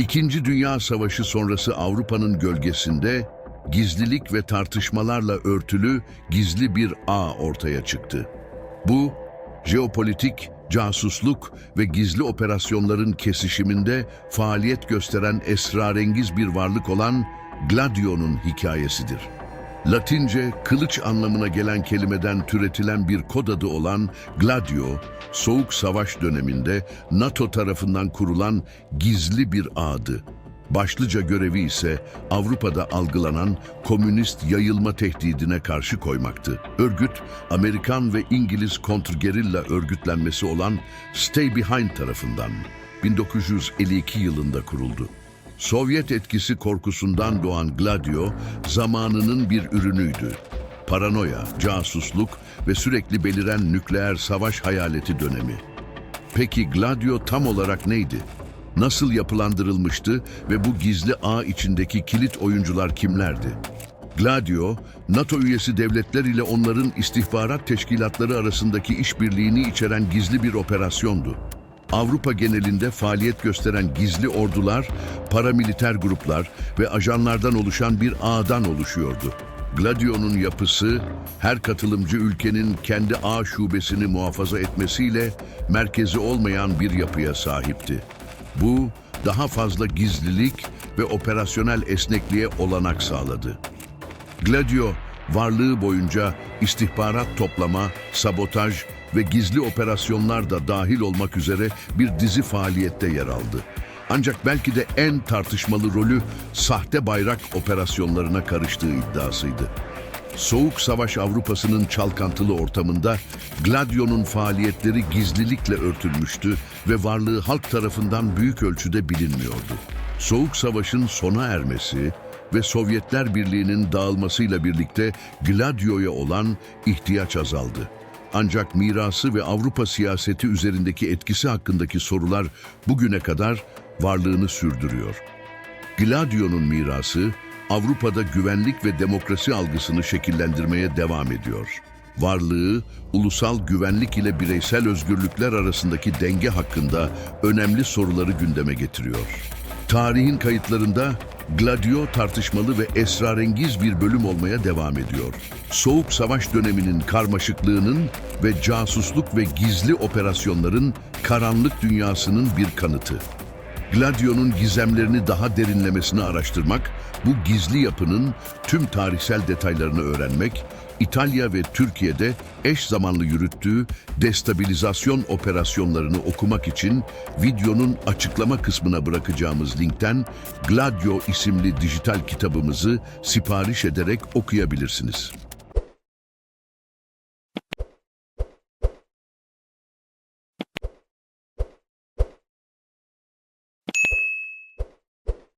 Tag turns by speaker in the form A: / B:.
A: İkinci Dünya Savaşı sonrası Avrupa'nın gölgesinde gizlilik ve tartışmalarla örtülü gizli bir ağ ortaya çıktı. Bu, jeopolitik, casusluk ve gizli operasyonların kesişiminde faaliyet gösteren esrarengiz bir varlık olan Gladio'nun hikayesidir. Latince kılıç anlamına gelen kelimeden türetilen bir kod adı olan Gladio, Soğuk Savaş döneminde NATO tarafından kurulan gizli bir ağdı. Başlıca görevi ise Avrupa'da algılanan komünist yayılma tehdidine karşı koymaktı. Örgüt, Amerikan ve İngiliz kontrgerilla örgütlenmesi olan Stay Behind tarafından 1952 yılında kuruldu. Sovyet etkisi korkusundan doğan Gladio, zamanının bir ürünüydü. Paranoya, casusluk ve sürekli beliren nükleer savaş hayaleti dönemi. Peki Gladio tam olarak neydi? Nasıl yapılandırılmıştı ve bu gizli ağ içindeki kilit oyuncular kimlerdi? Gladio, NATO üyesi devletler ile onların istihbarat teşkilatları arasındaki işbirliğini içeren gizli bir operasyondu. Avrupa genelinde faaliyet gösteren gizli ordular, paramiliter gruplar ve ajanlardan oluşan bir ağdan oluşuyordu. Gladio'nun yapısı, her katılımcı ülkenin kendi ağ şubesini muhafaza etmesiyle merkezi olmayan bir yapıya sahipti. Bu, daha fazla gizlilik ve operasyonel esnekliğe olanak sağladı. Gladio, varlığı boyunca istihbarat toplama, sabotaj ve gizli operasyonlar da dahil olmak üzere bir dizi faaliyette yer aldı. Ancak belki de en tartışmalı rolü sahte bayrak operasyonlarına karıştığı iddiasıydı. Soğuk Savaş Avrupa'sının çalkantılı ortamında Gladio'nun faaliyetleri gizlilikle örtülmüştü ve varlığı halk tarafından büyük ölçüde bilinmiyordu. Soğuk Savaş'ın sona ermesi ve Sovyetler Birliği'nin dağılmasıyla birlikte Gladio'ya olan ihtiyaç azaldı. Ancak mirası ve Avrupa siyaseti üzerindeki etkisi hakkındaki sorular bugüne kadar varlığını sürdürüyor. Gladio'nun mirası Avrupa'da güvenlik ve demokrasi algısını şekillendirmeye devam ediyor. Varlığı, ulusal güvenlik ile bireysel özgürlükler arasındaki denge hakkında önemli soruları gündeme getiriyor. Tarihin kayıtlarında Gladio tartışmalı ve esrarengiz bir bölüm olmaya devam ediyor. Soğuk Savaş döneminin karmaşıklığının ve casusluk ve gizli operasyonların karanlık dünyasının bir kanıtı. Gladio'nun gizemlerini daha derinlemesine araştırmak, bu gizli yapının tüm tarihsel detaylarını öğrenmek, İtalya ve Türkiye'de eş zamanlı yürüttüğü destabilizasyon operasyonlarını okumak için videonun açıklama kısmına bırakacağımız linkten Gladio isimli dijital kitabımızı sipariş ederek okuyabilirsiniz.